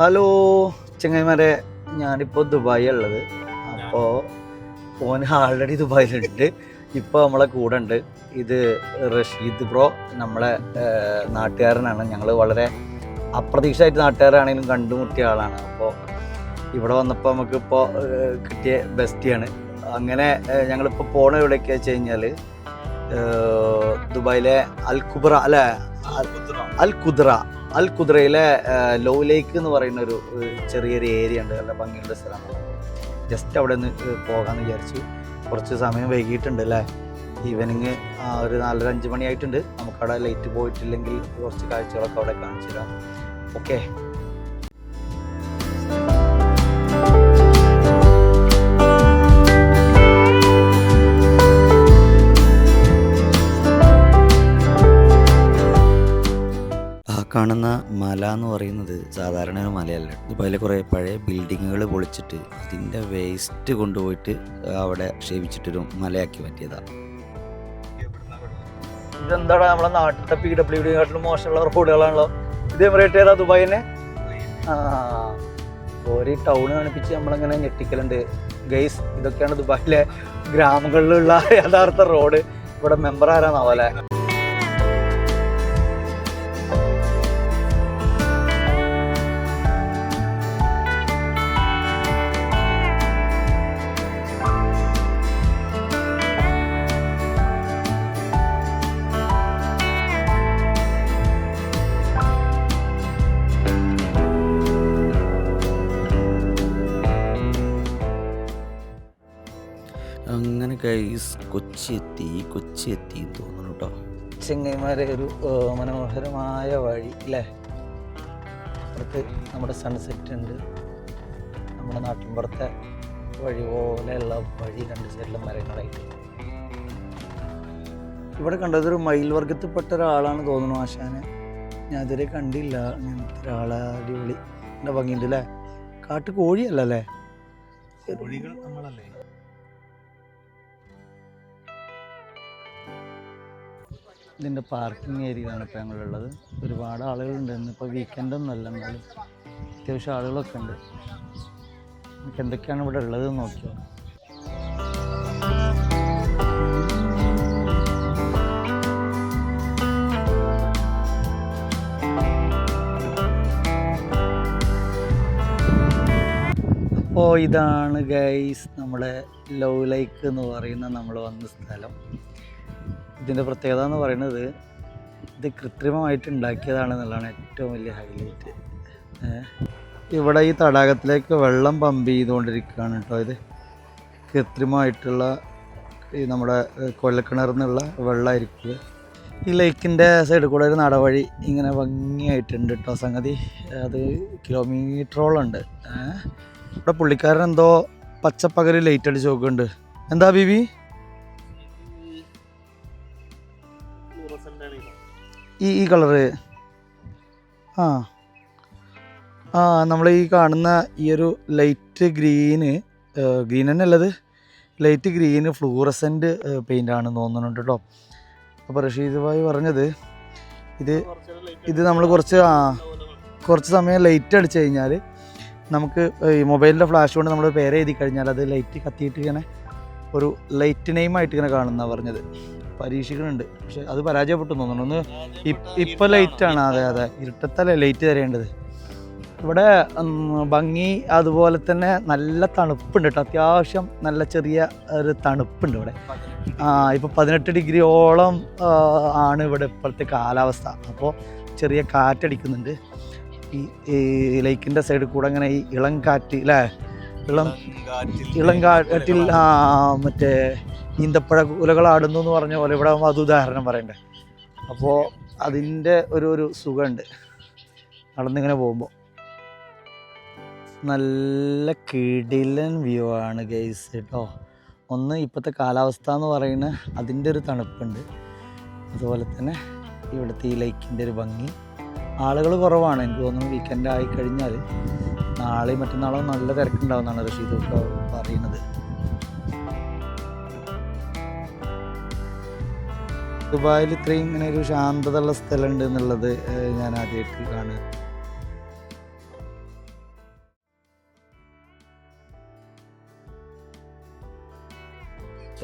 Hello ചെങ്ങന്മാരെ ഞാനിപ്പോൾ Dubai ഉള്ളത് അപ്പോൾ ഓൻ ആൾറെഡി ദുബായിലുണ്ട്. ഇപ്പോൾ നമ്മളെ കൂടെ ഉണ്ട് ഇത് റഷീദ് ബ്രോ നമ്മളെ നാട്ടുകാരനാണ്. ഞങ്ങൾ വളരെ അപ്രതീക്ഷിതമായിട്ട് നാട്ടുകാരാണെങ്കിലും കണ്ടുമുട്ടിയ ആളാണ്. അപ്പോൾ ഇവിടെ വന്നപ്പോൾ നമുക്കിപ്പോൾ കിട്ടിയ ബെസ്റ്റിയാണ്. അങ്ങനെ ഞങ്ങളിപ്പോൾ പോണ എവിടെയൊക്കെ വെച്ച് കഴിഞ്ഞാൽ ദുബായിലെ അൽ കുബ്ര അല്ലേ? അൽ കുദ്ര അൽ കുദ്രയിലെ ലോ ലേക്ക് എന്ന് പറയുന്ന ഒരു ചെറിയൊരു ഏരിയ ഉണ്ട്. നല്ല ഭംഗിയുള്ള സ്ഥലമാണ്. ജസ്റ്റ് അവിടെ നിന്ന് പോകാമെന്ന് വിചാരിച്ചു. കുറച്ച് സമയം വൈകിട്ടുണ്ട് അല്ലേ? ഈവനിങ് ഒരു നാലര അഞ്ച് മണിയായിട്ടുണ്ട്. നമുക്കവിടെ ലൈറ്റ് പോയിട്ടില്ലെങ്കിൽ കുറച്ച് കാഴ്ചകളൊക്കെ അവിടെ കാണിച്ചു തരാം ഓക്കെ കാണുന്ന മല എന്ന് പറയുന്നത് സാധാരണ ഒരു മലയല്ല. ഇതുപോലെ കുറേ പഴയ ബിൽഡിങ്ങുകൾ പൊളിച്ചിട്ട് അതിന്റെ വേസ്റ്റ് കൊണ്ടുപോയിട്ട് അവിടെ ക്ഷേപിച്ചിട്ടൊരു മലയാക്കി മാറ്റിയതാ. ഇതെന്താടാ നമ്മുടെ നാട്ടിലത്തെ പി ഡബ്ല്യു ഡി കാട്ടിലും മോശമുള്ള റോഡുകളാണല്ലോ? ഇത് എമിറേറ്റ് ഏതാ ദുബായിനെ ആ ഒരു ടൗൺ കാണിപ്പിച്ച് നമ്മളിങ്ങനെ ഞെട്ടിക്കലുണ്ട്. ഗൈസ് ഇതൊക്കെയാണ് ദുബായിലെ ഗ്രാമങ്ങളിലുള്ള യഥാർത്ഥ റോഡ്. ഇവിടെ മെമ്പർ ആരാന്നാവല്ലേ അങ്ങനെ ഗൈസ് കൊച്ചി എത്തി കൊച്ചി എത്തി എന്ന് തോന്നുന്നു കേട്ടോ ചെങ്ങൈമാരെ ഒരു മനോഹരമായ വഴി അല്ലേ അപ്പുറത്ത് നമ്മുടെ സൺസെറ്റ് ഉണ്ട്. നമ്മുടെ നാട്ടിൻപുറത്തെ വഴി പോലെയുള്ള വഴി രണ്ട് സൈഡിലെ മരങ്ങളായിട്ട് ഇവിടെ കണ്ടത് ഒരു മയിൽ വർഗത്തിൽപ്പെട്ട ഒരാളാണ് തോന്നുന്നു ആശാന്. ഞാൻ ഇതുവരെ കണ്ടില്ല. അങ്ങനത്തെ ഒരാളെ അടിപൊളി. എന്റെ ഭംഗിയുണ്ട് അല്ലേ കാട്ടു കോഴിയല്ല അല്ലേ കോഴികൾ നമ്മളല്ലേ? ഇതിന്റെ പാർക്കിംഗ് ഏരിയയാണ് ഇപ്പോൾ ഞങ്ങളുള്ളത്. ഒരുപാട് ആളുകളുണ്ട്. ഇന്നിപ്പോൾ വീക്കെൻഡ് ഒന്നുമല്ല എന്നാലും അത്യാവശ്യം ആളുകളൊക്കെ ഉണ്ട്. നമുക്ക് എന്തൊക്കെയാണ് ഇവിടെ ഉള്ളത് നോക്കിയോ? അപ്പോൾ ഇതാണ് ഗൈസ് നമ്മുടെ ലവ് ലൈക്ക് എന്ന് പറയുന്ന നമ്മൾ വന്ന സ്ഥലം. ഇതിന്റെ പ്രത്യേകത എന്ന് പറയുന്നത് ഇത് കൃത്രിമമായിട്ട് ഉണ്ടാക്കിയതാണെന്നുള്ളതാണ് ഏറ്റവും വലിയ ഹൈലൈറ്റ് ഇവിടെ ഈ തടാകത്തിലേക്ക് വെള്ളം പമ്പ് ചെയ്തുകൊണ്ടിരിക്കുകയാണ് കേട്ടോ ഇത്. കൃത്രിമമായിട്ടുള്ള ഈ നമ്മുടെ കൊല്ലക്കിണറിൽ നിന്നുള്ള വെള്ളമായിരിക്കും ഈ ലേക്കിന്റെ സൈഡിൽ കൂടെ ഒരു നടവഴി ഇങ്ങനെ ഭംഗിയായിട്ടുണ്ട് കേട്ടോ. സംഗതി അത് കിലോമീറ്ററോളം ഉണ്ട് ഇവിടെ പുള്ളിക്കാരൻ എന്തോ പച്ചപ്പകൽ ലൈറ്റ് അടിച്ച് നോക്കുന്നുണ്ട്. എന്താ ബീബി ഈ ഈ കളറ്. ആ. ആ നമ്മൾ ഈ കാണുന്ന ഈ ഒരു ലൈറ്റ് ഗ്രീന് ഗ്രീൻ തന്നെ ഉള്ളത് ലൈറ്റ് ഗ്രീന് ഫ്ലൂറസെന്റ് പെയിന്റ് ആണ് തോന്നുന്നുണ്ട് കേട്ടോ അപ്പോൾ റഷീദ് ഭായി പറഞ്ഞത് ഇത് ഇത് നമ്മൾ കുറച്ച് ആ കുറച്ച് സമയം ലൈറ്റ് അടിച്ചു കഴിഞ്ഞാൽ നമുക്ക് ഈ മൊബൈലിന്റെ ഫ്ലാഷ് കൊണ്ട് നമ്മൾ പേര് എഴുതി കഴിഞ്ഞാൽ അത് ലൈറ്റ് കത്തിയിട്ട് ഇങ്ങനെ ഒരു ലൈറ്റ് നെയിമായിട്ട് ഇങ്ങനെ കാണുന്ന പറഞ്ഞത്. പരീക്ഷിക്കുന്നുണ്ട്. പക്ഷെ അത് പരാജയപ്പെട്ടു തോന്നുന്നു. ഒന്ന് ഇപ്പം ഇപ്പൊ ലൈറ്റ് ആണ്. അതെ അതെ. ഇരുട്ടത്തല്ലേ ലൈറ്റ് തരേണ്ടത് ഇവിടെ ഭംഗി അതുപോലെ തന്നെ നല്ല തണുപ്പുണ്ട് കേട്ടോ. അത്യാവശ്യം നല്ല ചെറിയ ഒരു തണുപ്പുണ്ട് ഇവിടെ. ആ ഇപ്പോൾ പതിനെട്ട് ഡിഗ്രിയോളം ആണ് ഇവിടെ ഇപ്പോഴത്തെ കാലാവസ്ഥ. അപ്പോൾ ചെറിയ കാറ്റടിക്കുന്നുണ്ട്. ഈ ഈ ലേക്കിന്റെ സൈഡിൽ കൂടെ അങ്ങനെ ഈ ഇളം കാറ്റ് അല്ലേ ഇളം ഇളം കാറ്റിൽ ആ മറ്റേ ഈന്തപ്പഴ കുലകൾ ആടുന്നു എന്ന് പറഞ്ഞ പോലെ ഇവിടെ അത് ഉദാഹരണം പറയണ്ടേ. അപ്പോൾ അതിന്റെ ഒരു ഒരു സുഖമുണ്ട്. നടന്നിങ്ങനെ പോകുമ്പോൾ നല്ല കിടിലൻ വ്യൂ ആണ് ഗൈസ് കേട്ടോ ഒന്ന് ഇപ്പോഴത്തെ കാലാവസ്ഥ എന്ന് പറയുന്ന അതിന്റെ ഒരു തണുപ്പുണ്ട്. അതുപോലെ തന്നെ ഇവിടുത്തെ ഈ ലൈക്കിന്റെ ഒരു ഭംഗി. ആളുകൾ കുറവാണ്. എനിക്ക് തോന്നുന്നു വീക്കെൻഡ് ആയി കഴിഞ്ഞാൽ നാളെയും മറ്റന്നാളും നല്ല തിരക്കുണ്ടാവുമെന്നാണ് റഷീദ് പറയുന്നത് ദുബായിൽ ഇത്രയും ഇങ്ങനെ ഒരു ശാന്തതയുള്ള സ്ഥലമുണ്ട് എന്നുള്ളത് ഞാൻ ആദ്യമായിട്ട് കാണുക.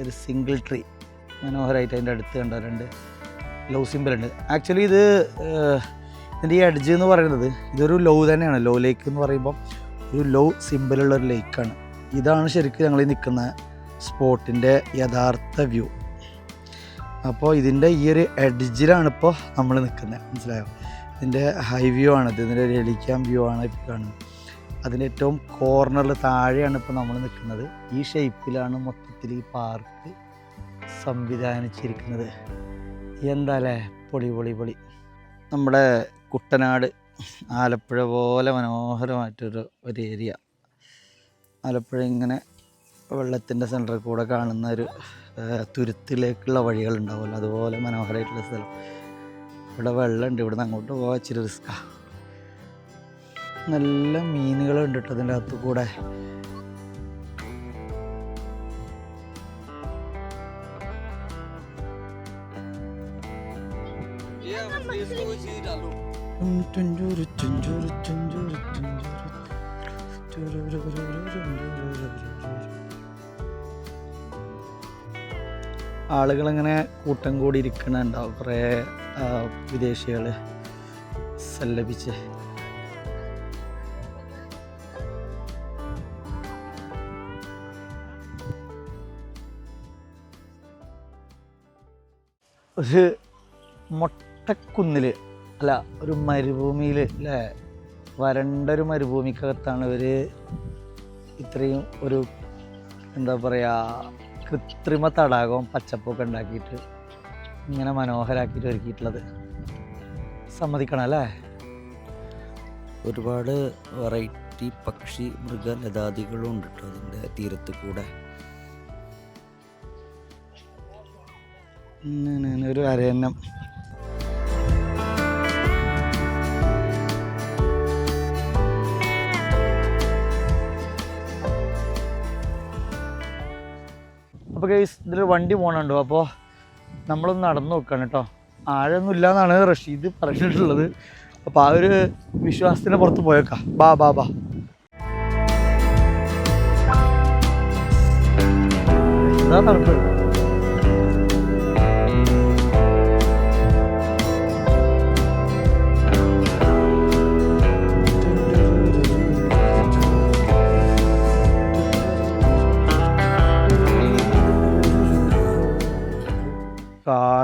ഒരു സിംഗിൾ ട്രീ മനോഹരമായിട്ട് അതിന്റെ അടുത്ത് കണ്ടവരുണ്ട്. ലവ് സിമ്പിളുണ്ട് ആക്ച്വലി ഇത് ഇതിന്റെ ഈ എഡ്ജ് എന്ന് പറയുന്നത് ഇതൊരു ലവ് തന്നെയാണ്. ലോ ലേക്ക് എന്ന് പറയുമ്പം ഒരു ലവ് സിമ്പിളുള്ള ഒരു ലേക്കാണ് ഇതാണ് ശരിക്കും ഞങ്ങൾ നിൽക്കുന്ന സ്പോട്ടിന്റെ യഥാർത്ഥ വ്യൂ അപ്പോൾ ഇതിന്റെ ഈ ഒരു എഡ്ജിലാണ് ഇപ്പോൾ നമ്മൾ നിൽക്കുന്നത് മനസ്സിലായോ? ഇതിന്റെ ഹൈ വ്യൂ ആണിത് ഇതിന്റെ ഒരു ഹെലിക്യാം വ്യൂ ആണ് ഇപ്പോൾ കാണുന്നത് അതിന്റെ ഏറ്റവും കോർണറിൽ താഴെയാണ് ഇപ്പോൾ നമ്മൾ നിൽക്കുന്നത് ഈ ഷേപ്പിലാണ് മൊത്തത്തിൽ ഈ പാർക്ക് സംവിധാനിച്ചിരിക്കുന്നത്. എന്താ അല്ലേ പൊളി പൊളി പൊളി. നമ്മുടെ കുട്ടനാട് ആലപ്പുഴ പോലെ മനോഹരമായിട്ടൊരു ഒരു ഏരിയ. ആലപ്പുഴ ഇങ്ങനെ വെള്ളത്തിന്റെ സെന്ററിൽ കൂടെ കാണുന്ന ഒരു തുരുത്തിലേക്കുള്ള വഴികളുണ്ടാവുമല്ലോ. അതുപോലെ മനോഹരമായിട്ടുള്ള സ്ഥലം. ഇവിടെ വെള്ളമുണ്ട്. ഇവിടെ നിന്ന് അങ്ങോട്ട് പോകാൻ ഇച്ചിരി റിസ്ക്കാണ് നല്ല മീനുകളുണ്ട് കേട്ടോ അതിന്റെ അകത്ത് കൂടെ. ചുഞ്ചൂരു ചുഞ്ചൂരു ചുഞ്ചൂരു ചുഞ്ചൂരു. ടുഞ്ചുരു. ആളുകളിങ്ങനെ കൂട്ടം കൂടി ഇരിക്കണുണ്ടാവും. കുറേ വിദേശികൾ സല്ലപിച്ച്. ഒരു മൊട്ടക്കുന്നിൽ അല്ല ഒരു മരുഭൂമിയിൽ അല്ലേ വരണ്ട ഒരു മരുഭൂമിക്കകത്താണ് ഇവർ ഇത്രയും ഒരു എന്താ പറയുക കൃത്രിമ തടാകവും പച്ചപ്പൊക്കെ ഉണ്ടാക്കിയിട്ട് ഇങ്ങനെ മനോഹരാക്കിയിട്ട് ഒരുക്കിയിട്ടുള്ളത്. സമ്മതിക്കണം അല്ലേ? ഒരുപാട് വെറൈറ്റി പക്ഷി മൃഗലതാദികളും ഉണ്ട് കേട്ടോ അതിന്റെ തീരത്ത് കൂടെ. ഒരു അരയന്നം. അപ്പോൾ കേസ് ഇതിൽ വണ്ടി പോകണുണ്ടോ അപ്പോൾ നമ്മളൊന്ന് നടന്നു നോക്കുകയാണ് കേട്ടോ ആഴൊന്നും ഇല്ലാന്നാണ് റഷീദ് പറഞ്ഞിട്ടുള്ളത്. അപ്പോൾ ആ ഒരു വിശ്വാസത്തിന് പുറത്ത് പോയേക്കാം. ബാ ബാ ബാ. എന്താ തണുപ്പ്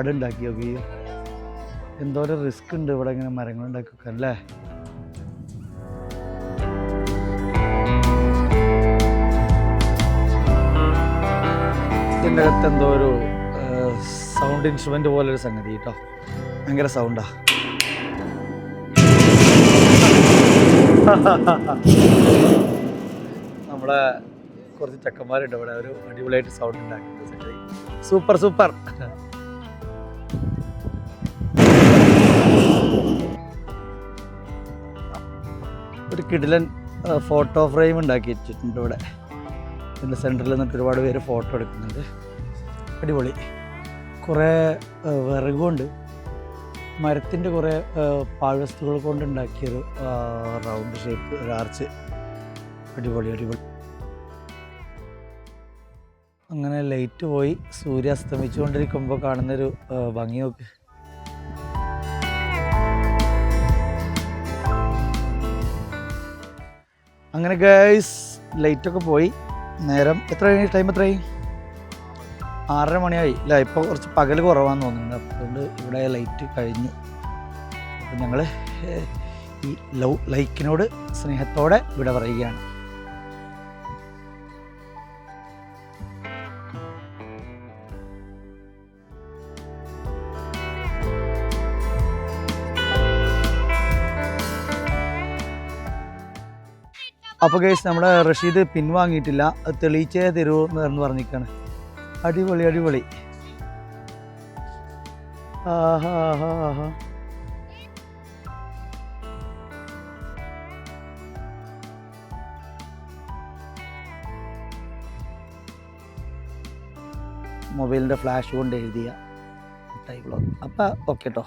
കാടുണ്ടാക്കി നോക്കി എന്തോരം റിസ്ക് ഉണ്ട് ഇവിടെ ഇങ്ങനെ മരങ്ങൾ ഉണ്ടാക്കി വെക്കാൻ അല്ലേ? ഇതിന്റെ അകത്ത് എന്തോ ഒരു സൗണ്ട് ഇൻസ്ട്രുമെന്റ് പോലെ ഒരു സംഗതി കേട്ടോ. ഭയങ്കര സൗണ്ടാ നമ്മളെ കുറച്ച് ചെക്കന്മാരുണ്ട് ഇവിടെ ഒരു അടിപൊളിയായിട്ട് സൗണ്ട് ഉണ്ടാക്കുന്നത് സൂപ്പർ സൂപ്പർ ഒരു കിടിലൻ ഫോട്ടോ ഫ്രെയിം ഉണ്ടാക്കി വെച്ചിട്ടുണ്ട് ഇവിടെ. ഇതിന്റെ സെന്ററിൽ നിന്നിട്ട് ഒരുപാട് പേര് ഫോട്ടോ എടുക്കുന്നുണ്ട്. അടിപൊളി. കുറേ വിറകുകൊണ്ട് മരത്തിന്റെ കുറേ പാഴ്വസ്തുക്കൾ കൊണ്ട് ഉണ്ടാക്കിയൊരു റൗണ്ട് ഷേപ്പ് ഒരു ആർച്ച് അടിപൊളി അടിപൊളി. അങ്ങനെ ലൈറ്റ് പോയി. സൂര്യ അസ്തമിച്ചുകൊണ്ടിരിക്കുമ്പോൾ കാണുന്നൊരു ഭംഗിയൊക്കെ. അങ്ങനെ ഗൈസ് ലൈറ്റൊക്കെ പോയി. നേരം എത്ര ടൈം എത്രയായി? ആറര മണിയായി ഇല്ല ഇപ്പോൾ കുറച്ച് പകൽ കുറവാന്ന് തോന്നുന്നുണ്ട്. അതുകൊണ്ട് ഇവിടെ ലൈറ്റ് കഴിഞ്ഞു. അപ്പം ഞങ്ങൾ ഈ ലവ് ലൈക്കിനോട് സ്നേഹത്തോടെ ഇവിടെ പറയുകയാണ്. അപ്പോൾ കേസ് നമ്മുടെ റഷീദ് പിൻവാങ്ങിയിട്ടില്ല. അത് തെളിയിച്ചേ തരൂ എന്ന് പറഞ്ഞിരിക്കുകയാണ് അടിപൊളി അടിപൊളി. ആഹാ മൊബൈലിന്റെ ഫ്ലാഷ് കൊണ്ട് എഴുതിയ ടൈപ്പ് അപ്പോൾ ഓക്കെ കേട്ടോ